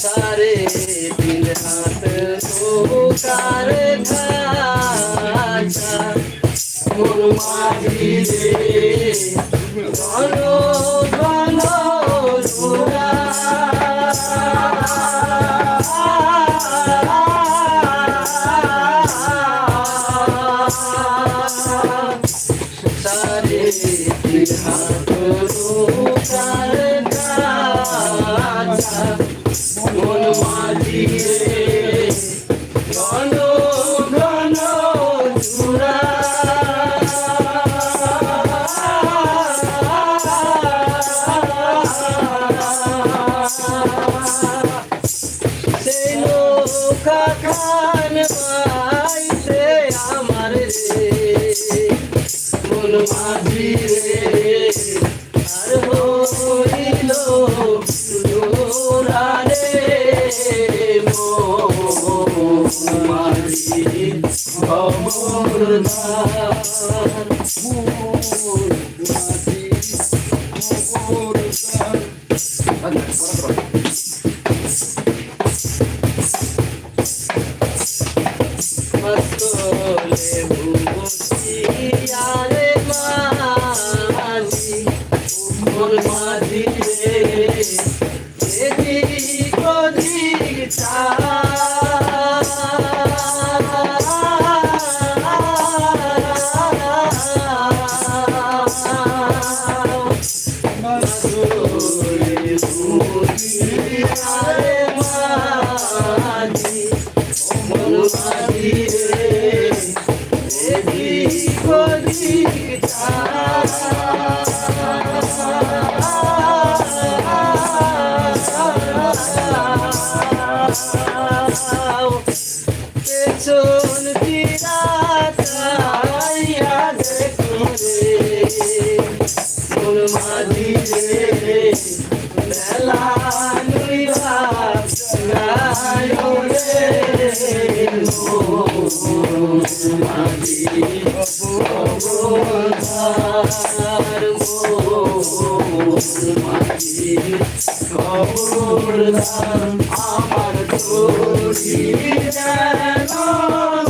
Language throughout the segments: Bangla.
সারে দিন হাত নৌকার ঘাটা মোর মাঝি মাঝি রে আর হইল জোড়া রে মন মাঝি খবরদার মোর আমার তোরি যেন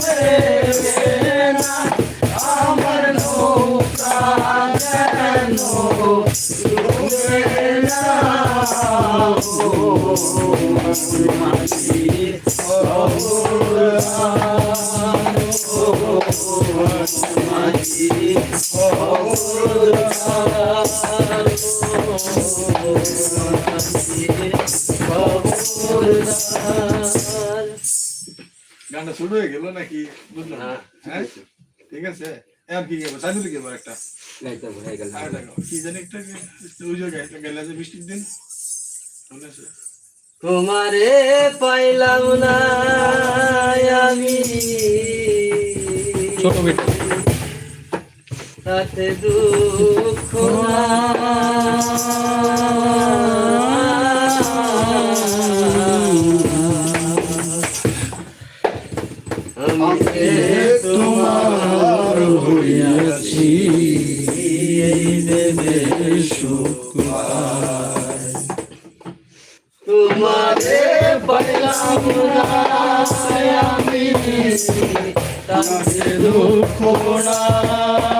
দেবে না আমার নৌকা যেন গানটা শুরু হয়ে গেল নাকি? বুঝলাম। না। না, হ্যাঁ? ঠিক আছে। এখন কি গেল? সাইদুল গেল একটা। আর কি জানি একটা ওই জায়গায় গেলে যে বৃষ্টির দিন। মনে তোমারে পাইলাম না আমি। ছোট বেটা। তাতে দুঃখ আমি তোমার হইয়াছি তোমারে পাইলাম না আমি তাতে দুঃখ না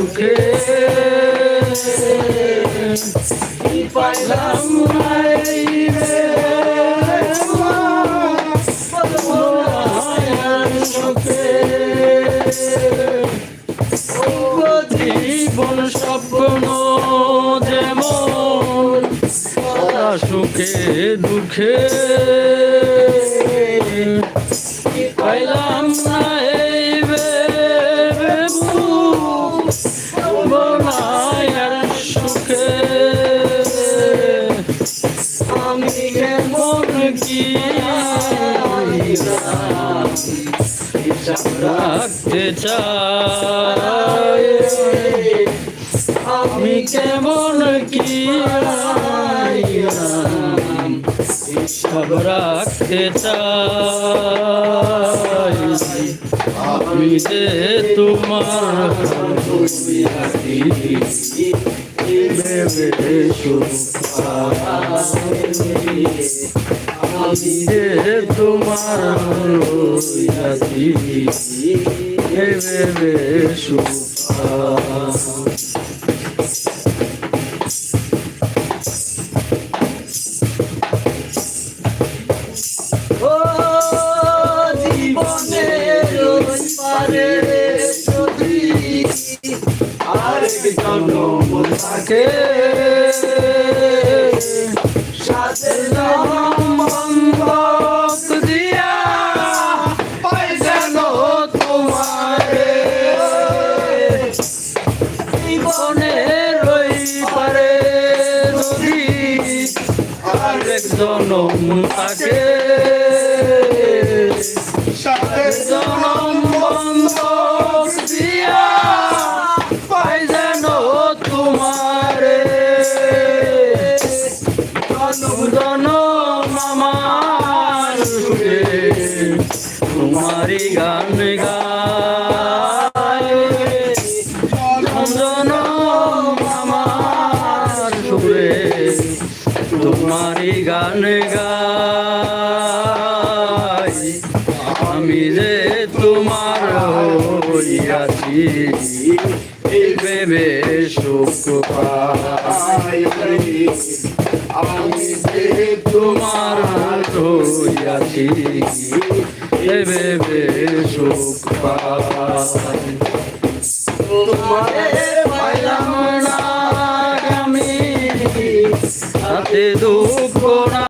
দুঃখে পাইলাম সুখে জীবন স্বপ্ন যেমন সুখে দুঃখে রাখতে চাই আমি কেমন কি সব রাখতে চাই। আমি যে তোমার সুখ যে তোমার ভেবে ও জীবনের পারে যদি আরেক জন্ম থাকে জনম থাকে। সাথে জনম বন্ধক দিয়া পাই যেন তোমারে। জনম জনম আমার তোমারি গান গান গাই। আমি যে তোমার হইয়াছি ভেবে সুখ পাই। আমি যে তোমার হইয়াছি ভেবে সুখ পাই। তোমারে সাথে দুঃখ না।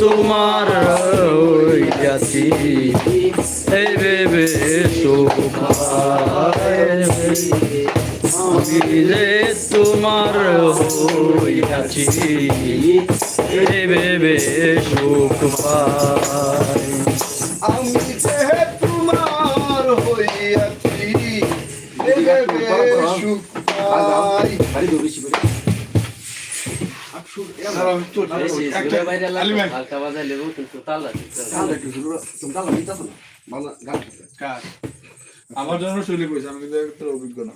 তোমার এই ভেবে সুখ। আমি যে তোমার হইয়াছি এই ভেবে সুখ পাই। আমার জন্য শৈলী কইছে আমি কিন্তু অভিজ্ঞ না।